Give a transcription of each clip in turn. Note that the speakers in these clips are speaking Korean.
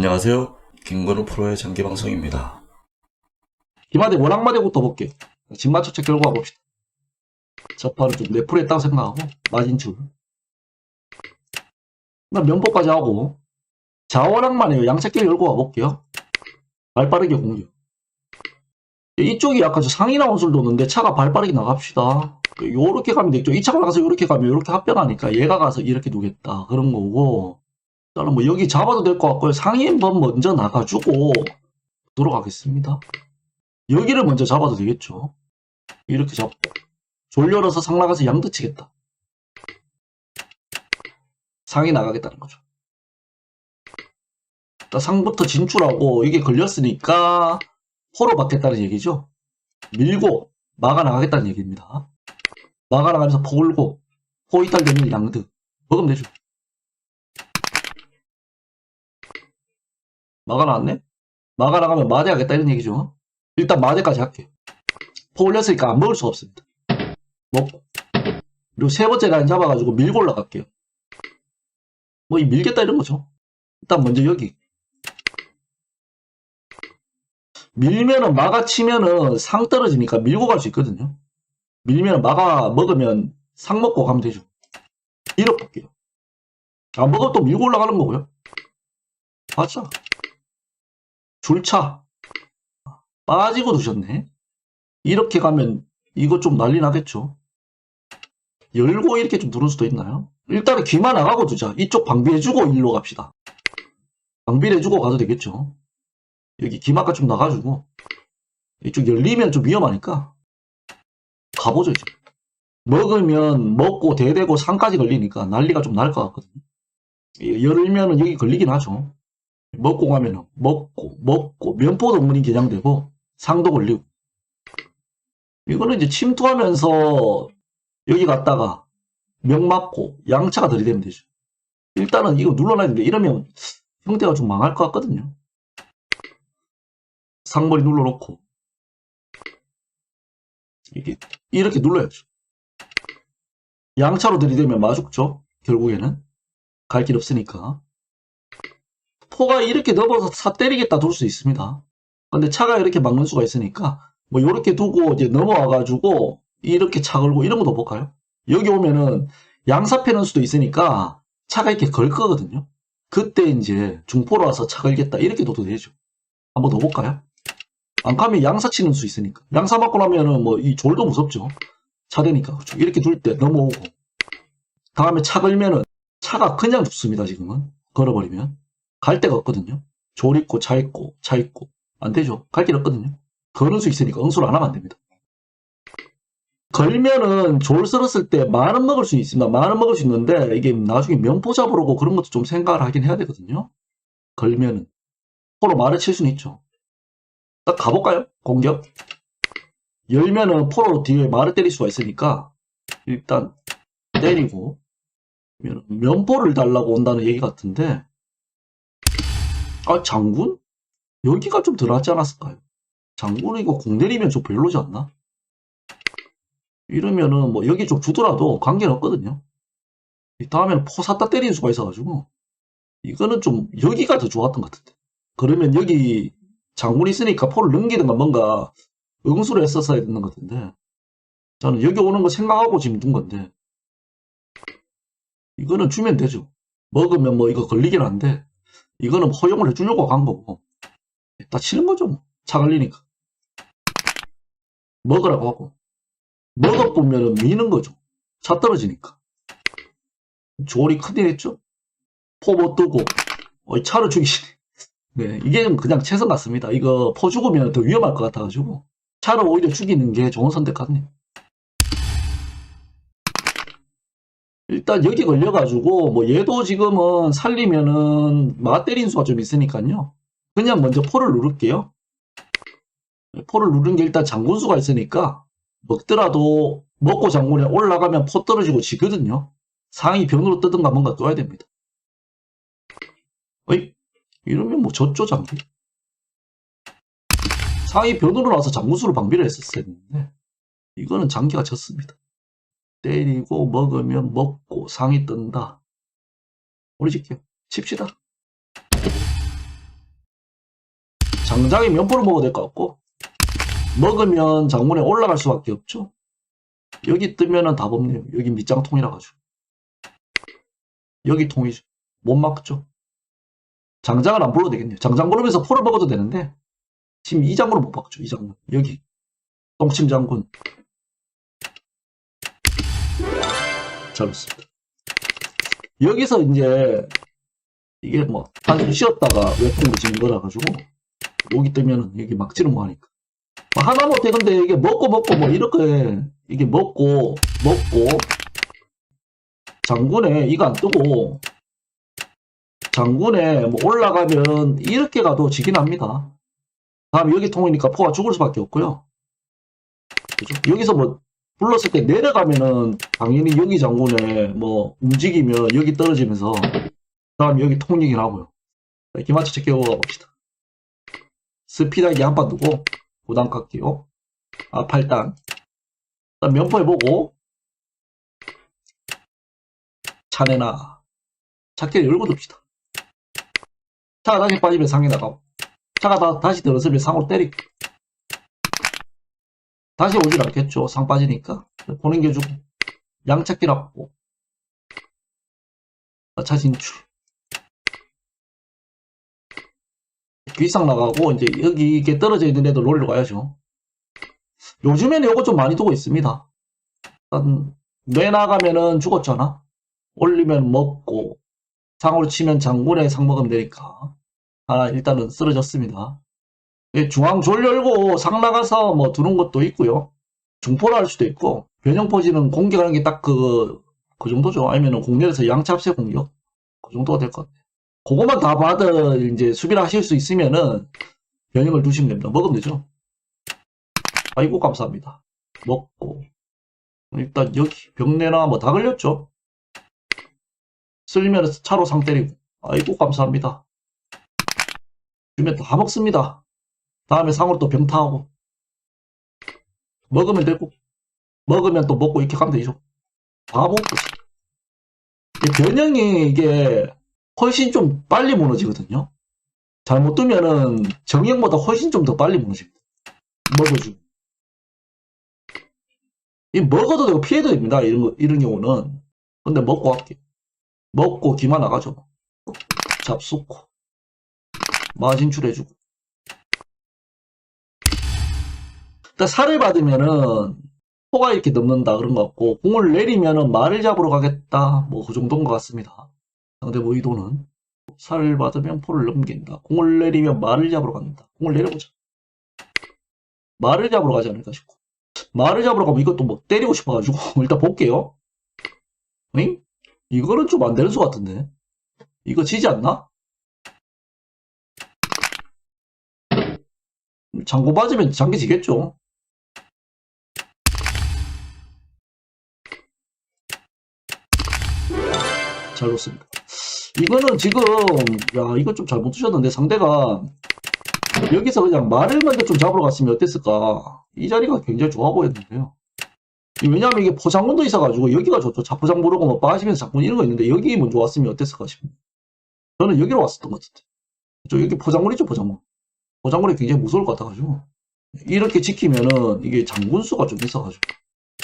안녕하세요. 김건우 프로의 장기 방송입니다. 기마대 원악마대부터 볼게요. 진마초책 결과 봅시다. 첫판은 좀 내풀했다고 생각하고 마진출. 그다음 면포까지 하고 해요. 양색결 열고 와볼게요. 발 빠르게 공격. 이쪽이 약간 저 상이 나온 술 도는데 차가 발 빠르게 나갑시다. 요렇게 가면 되겠죠. 이 차가 나가서 요렇게 가면 요렇게 합병하니까 얘가 가서 이렇게 두겠다. 그런 거고. 일단은 뭐 여기 잡아도 될 것 같고요. 한번 먼저 나가주고 들어가겠습니다. 여기를 먼저 잡아도 되겠죠. 이렇게 잡고 졸려라서 상 나가서 양드 치겠다. 상이 나가겠다는 거죠. 일단 상부터 진출하고 이게 걸렸으니까 포로 받겠다는 얘기죠. 밀고 막아 나가겠다는 얘기입니다. 막아 나가면서 포 걸고 포 이탈 되면 양드 먹으면 되죠. 막아 나왔네? 막아 나가면 마대하겠다 이런 얘기죠. 일단 마대까지 할게요. 포 올렸으니까 안 먹을 수 없습니다. 먹고. 그리고 세 번째 라인 잡아가지고 밀고 올라갈게요. 뭐 이 밀겠다 이런 거죠. 일단 먼저 여기. 밀면은 막아 치면은 상 떨어지니까 밀고 갈 수 있거든요. 밀면은 막아 먹으면 상 먹고 가면 되죠. 밀어 볼게요. 안또 밀고 올라가는 거고요. 맞죠? 줄차. 빠지고 두셨네. 이렇게 가면 이거 좀 난리 나겠죠. 열고 이렇게 좀 누를 수도 있나요? 일단은 귀만 나가고 두자. 이쪽 방비해주고 일로 갑시다. 방비해주고 가도 되겠죠. 여기 기마가 좀 나가지고 이쪽 열리면 좀 위험하니까 가보죠 이제. 먹으면 먹고 대대고 상까지 걸리니까 난리가 좀 날 것 같거든요. 열면은 여기 걸리긴 하죠. 먹고 가면은 먹고 먹고 면포도 없는 개장되고 상도 걸리고 이거는 이제 침투하면서 여기 갔다가 명 맞고 양차가 들이대면 되죠. 일단은 이거 눌러놔야 되는데 이러면 형태가 좀 망할 것 같거든요. 상머리 눌러놓고 이렇게 이렇게 눌러야죠. 양차로 들이대면 마죽죠. 결국에는 갈 길 없으니까 포가 이렇게 넘어서 사 때리겠다 둘 수 있습니다. 근데 차가 이렇게 막는 수가 있으니까 뭐 이렇게 두고 이제 넘어와 가지고 이렇게 차 걸고 이런 것도 볼까요? 여기 오면은 양사 패는 수도 있으니까 차가 이렇게 걸 거거든요. 그때 이제 중포로 와서 차 걸겠다 이렇게 둬도 되죠. 한번 더 볼까요? 안 가면 양사 치는 수 있으니까 양사 맞고 나면은 뭐 이 졸도 무섭죠. 차 되니까 그렇죠. 이렇게 둘 때 넘어오고 다음에 차 걸면은 차가 그냥 죽습니다 지금은 걸어버리면 갈 데가 없거든요. 졸 있고 차 있고 차 있고 안 되죠. 갈 길 없거든요. 걸을 수 있으니까 응수를 안 하면 안 됩니다. 걸면은 졸 쓸었을 때 만원 먹을 수 있습니다. 만원 먹을 수 있는데 이게 나중에 명포 잡으러 오고 그런 것도 좀 생각을 하긴 해야 되거든요. 걸면은 포로 말을 칠 수는 있죠. 딱 가볼까요? 공격. 열면은 포로 뒤에 말을 때릴 수가 있으니까 일단 때리고 면- 면포를 달라고 온다는 얘기 같은데 아 장군? 여기가 좀 들어왔지 않았을까요? 장군은 이거 공 내리면 좀 별로지 않나? 이러면은 뭐 여기 좀 주더라도 관계는 없거든요. 이 다음에는 포 샀다 때리는 수가 있어가지고 이거는 좀 여기가 더 좋았던 것 같은데. 그러면 여기 장군이 있으니까 포를 넘기든가 뭔가 응수를 했었어야 되는 것 같은데 저는 여기 오는 거 생각하고 지금 둔 건데 이거는 주면 되죠. 먹으면 뭐 이거 걸리긴 한데 이거는 허용을 해주려고 간 거고 다 치는 거죠. 뭐. 차 걸리니까 먹으라고 하고 먹어 보면은 미는 거죠. 차 떨어지니까 조리 큰일 했죠. 포못 두고 어, 차를 죽이시네. 네, 이게 좀 그냥 최선 같습니다. 이거 포 죽으면 더 위험할 것 같아가지고 차를 오히려 죽이는 게 좋은 선택 같네. 일단 여기 걸려가지고 뭐 얘도 지금은 살리면은 마 때린 수가 좀 있으니까요. 그냥 먼저 포를 누를게요. 포를 누른 게 일단 장군수가 있으니까 먹더라도 먹고 장군에 올라가면 포 떨어지고 지거든요. 상이 변으로 뜨든가 뭔가 떠야 됩니다. 어이? 이러면 뭐 졌죠 장기. 상이 변으로 나와서 장군수를 방비를 했었어야 했는데 이거는 장기가 졌습니다. 때리고 먹으면 먹고 상이 뜬다. 우리 집게요. 칩시다. 당장에 면포를 먹어야 될것 같고 먹으면 장문에 올라갈 수밖에 없죠. 여기 뜨면은 다 법네요. 여기 밑장 통이라 가지고 여기 통이죠. 못 막죠. 장장을 안 불러도 되겠네요. 장장 부르면서 포를 먹어도 되는데 지금 이 장군을 못 박죠. 이 장군 여기 똥침 장군 잘했습니다. 여기서 이제 이게 뭐 한숨 쉬었다가 외통으로 지는 거라 가지고 여기 뜨면은 여기 막지는 뭐하니까 뭐 하나 못해 근데 이게 먹고 먹고 뭐 이렇게 이게 먹고 먹고 장군에 이거 안 뜨고 장군에 뭐 올라가면 이렇게 가도 지긴 합니다. 다음에 여기 통이니까 포가 죽을 수밖에 없고요. 그죠? 여기서 뭐 불렀을 때 내려가면은 당연히 여기 장군에 뭐 움직이면 여기 떨어지면서 다음 여기 통이긴 하고요. 이렇게 맞춰 체크해 봅시다. 스피드하게 한판 두고 5단 깎기요. 아 8단. 일단 면포 해보고 차내나 차키를 열고 둡시다. 차가 다시 빠지면 상에 나가고 차가 다, 다시 들어서면 상으로 때리고 다시 오질 않겠죠. 상 빠지니까 보는 게 주고 양차키 납고 차 진출 귀상 나가고 이제 여기 이게 떨어져 있는 애들 놀러 가야죠. 요즘에는 요거 좀 많이 두고 있습니다. 일단 뇌 나가면은 죽었잖아. 올리면 먹고 상으로 치면 장군에 상 먹으면 되니까 하나 일단은 쓰러졌습니다. 예, 중앙 졸 열고 상 나가서 뭐 두는 것도 있고요. 중포를 할 수도 있고 변형포지는 공격하는 게 딱 그 그 정도죠. 아니면 공략에서 양차합세 공격 그 정도가 될 것 같아요. 그것만 다 받아 이제 수비를 하실 수 있으면은 변형을 두시면 됩니다. 먹으면 되죠. 아이고 감사합니다. 먹고 일단 여기 병내나 뭐 다 걸렸죠. 쓸면 차로 상 때리고 아이고 감사합니다. 주면 다 먹습니다. 다음에 상으로 또 병타하고 먹으면 되고 먹으면 또 먹고 이렇게 가면 되죠. 바보 이 변형이 이게 훨씬 좀 빨리 무너지거든요. 잘못 두면은 정형보다 훨씬 좀 더 빨리 무너집니다. 먹어주고. 이 먹어도 되고 피해도 됩니다. 이런 거, 이런 경우는. 근데 먹고 할게. 먹고 기마 나가죠. 잡수고. 마진출해주고. 일단 살을 받으면은 포가 이렇게 넘는다 그런 것 같고 공을 내리면은 말을 잡으러 가겠다 뭐 그 정도인 것 같습니다. 상대 뭐 의도는 살을 받으면 포를 넘긴다. 공을 내리면 말을 잡으러 간다. 공을 내려보자. 말을 잡으러 가지 않을까 싶고 말을 잡으러 가면 이것도 뭐 때리고 싶어가지고 일단 볼게요. 응? 이거는 좀 안 되는 수 같은데 이거 지지 않나? 장고 빠지면 장기 지겠죠. 잘 놓습니다. 이거는 지금 야 이거 좀 잘못 두셨는데 상대가 여기서 그냥 말을 먼저 좀 잡으러 갔으면 어땠을까? 이 자리가 굉장히 좋아 보였는데요. 이 왜냐면 이게 포장문도 있어가지고 여기가 좋죠. 자포장 모르고 뭐 빠지면서 자꾸 이런 거 있는데 여기 먼저 왔으면 어땠을까 싶습니다 저는 여기로 왔었던 것 같은데. 저 여기 포장문이죠 포장문 포장문이 굉장히 무서울 것 같아가지고. 이렇게 지키면은 이게 장군수가 좀 있어가지고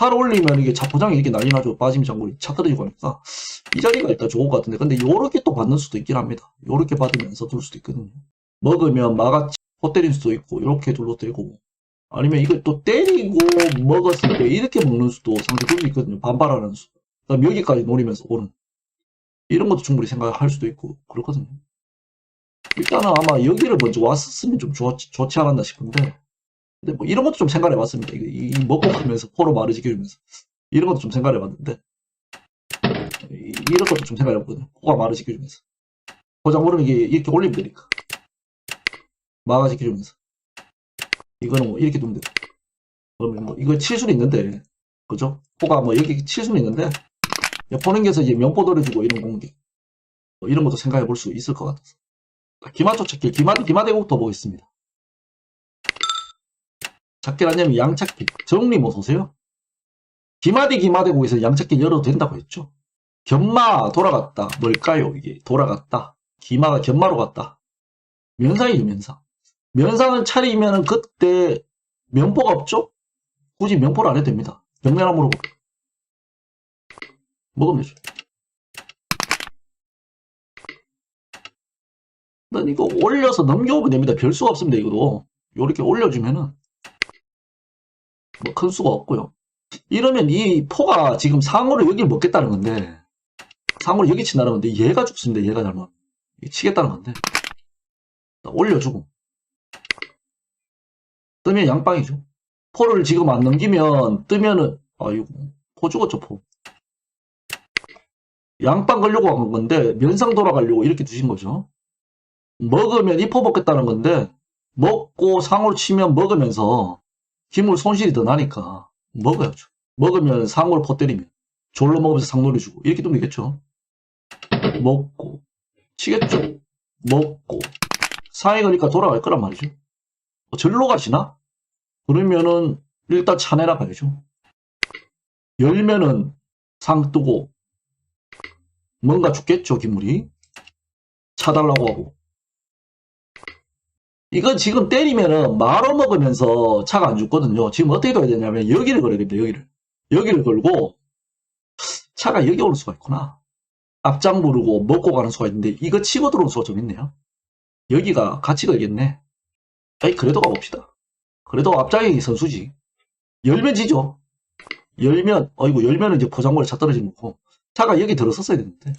살 올리면 이게 자포장이 이렇게 난리 나죠. 빠지면 장군이 차 떨어지고 하니까. 이 자리가 일단 좋은 것 같은데. 근데 요렇게 또 받는 수도 있긴 합니다. 요렇게 받으면서 둘 수도 있거든요. 먹으면 마같이 호 때릴 수도 있고 이렇게 둘러도 되고. 아니면 이걸 또 때리고 먹었을 때 이렇게 먹는 수도 둘수 있거든요. 반발하는 수. 그 다음 여기까지 노리면서 오는. 이런 것도 충분히 생각할 수도 있고 그렇거든요. 일단은 아마 여기를 먼저 왔었으면 좀 좋, 좋지 않았나 싶은데 근데 뭐 이런 것도 좀 생각해 봤습니다. 이- 이 먹고 가면서 포로 말을 지켜주면서. 이런 것도 좀 생각해 봤는데. 이- 이런 것도 좀 생각해 봤거든요. 포가 말을 지켜주면서. 포장 모르면 이게 이렇게 올리면 되니까. 마가 지켜주면서. 이거는 뭐 이렇게 두면 돼. 그러면 뭐 이거 칠 수는 있는데. 그죠? 포가 뭐 여기 칠 수는 있는데. 보는 게서 이제 면포 돌려주고 이런 공격 뭐 이런 것도 생각해 볼 수 있을 것 같아서. 기마초 찾기 기마대 기마대국도 보겠습니다. 찾기라냐면 양찾기 정리 못 오세요? 기마대 기마대국에서 양찾기 열어도 된다고 했죠? 견마 돌아갔다 뭘까요 이게 돌아갔다 기마가 견마로 갔다 면상이죠 면상 면상을 차리면은 그때 면포가 없죠? 굳이 면포를 안 해도 됩니다. 물어보 먹으면 되죠. 난 이거 올려서 넘겨오면 됩니다. 별 수가 없습니다. 이거도. 요렇게 올려주면은 뭐 큰 수가 없고요. 이러면 이 포가 지금 상어를 여기를 먹겠다는 건데 상어를 여기 친다는 건데 얘가 죽습니다. 얘가 잘못 치겠다는 건데 딱 올려주고 뜨면 양빵이죠. 포를 지금 안 넘기면 뜨면은 아이고 포 죽었죠 포. 양빵 걸려고 한 건데 면상 돌아가려고 이렇게 두신 거죠. 먹으면 이포 먹겠다는 건데 먹고 상으로 치면 먹으면서 기물 손실이 더 나니까 먹어야죠. 먹으면 상으로 포 때리면 졸로 먹으면서 상놀이 주고 이렇게 되면 되겠죠. 먹고 치겠죠. 먹고 상이 거니까 돌아갈 거란 말이죠. 어, 절로 가시나? 그러면은 일단 차내라 가야죠. 열면은 상 뜨고 뭔가 죽겠죠 기물이 차달라고 하고 이건 지금 때리면은 말어 먹으면서 차가 안 죽거든요. 지금 어떻게 돼야 되냐면 여기를 걸어야 됩니다. 여기를 여기를 걸고 차가 여기 올 수가 있구나. 앞장 부르고 먹고 가는 수가 있는데 이거 치고 들어오는 수가 좀 있네요. 여기가 같이 걸겠네. 아이 그래도 가봅시다. 그래도 앞장이 선수지. 열면 지죠. 열면 어이구 열면은 이제 포장물에 차 떨어지는 거고 차가 여기 들어섰어야 되는데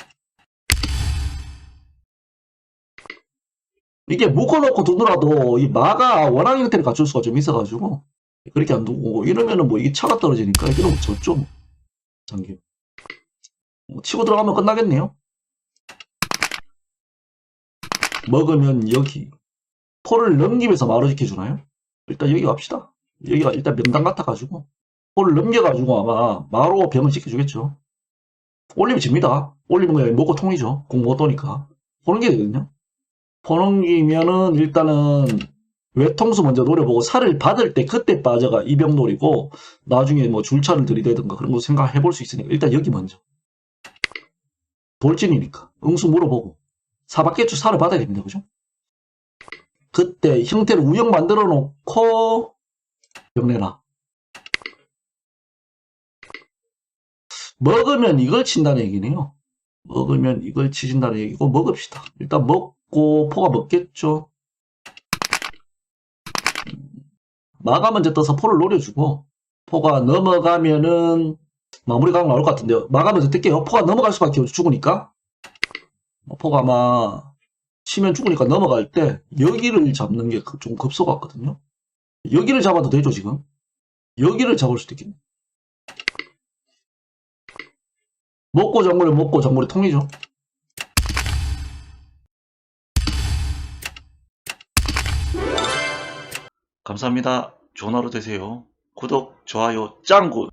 이게 묶어놓고 두더라도 이 마가 원하는 형태를 갖출 수가 좀 있어가지고 그렇게 안 두고 이러면은 뭐 이게 차가 떨어지니까 이러면 졌죠 뭐. 장기. 뭐 치고 들어가면 끝나겠네요. 먹으면 여기. 포를 넘기면서 마루 지켜주나요? 일단 여기 갑시다. 여기가 일단 명당 같아가지고 포를 넘겨가지고 아마 마루 병을 지켜주겠죠. 올리면 집니다. 올리는 거야 먹고 통이죠. 공 못 도니까. 보는 게 되거든요 포넘기면은 일단은 외통수 먼저 노려보고 살을 받을 때 그때 빠져가 이병 노리고 나중에 뭐 줄차를 들이대든가 그런 거 생각해 볼 수 있으니까 일단 여기 먼저. 돌진이니까. 응수 물어보고. 사박개추 살을 받아야 됩니다. 그죠? 그때 형태를 우영 만들어 놓고 병내나 먹으면 이걸 친다는 얘기네요. 먹으면 이걸 치신다는 얘기고 먹읍시다. 일단 먹 고 포가 먹겠죠. 마가 먼저 떠서 포를 노려주고 포가 넘어가면은 마무리 각 나올 것 같은데요. 마가 먼저 뜰게요. 포가 넘어갈 수밖에 없어 죽으니까. 뭐 포가 아마 치면 죽으니까 넘어갈 때 여기를 잡는 게 좀 급소 같거든요. 여기를 잡아도 되죠 지금? 여기를 잡을 수도 있겠네. 먹고 정글에 먹고 정글에 통이죠 감사합니다. 좋은 하루 되세요. 구독, 좋아요, 짱구!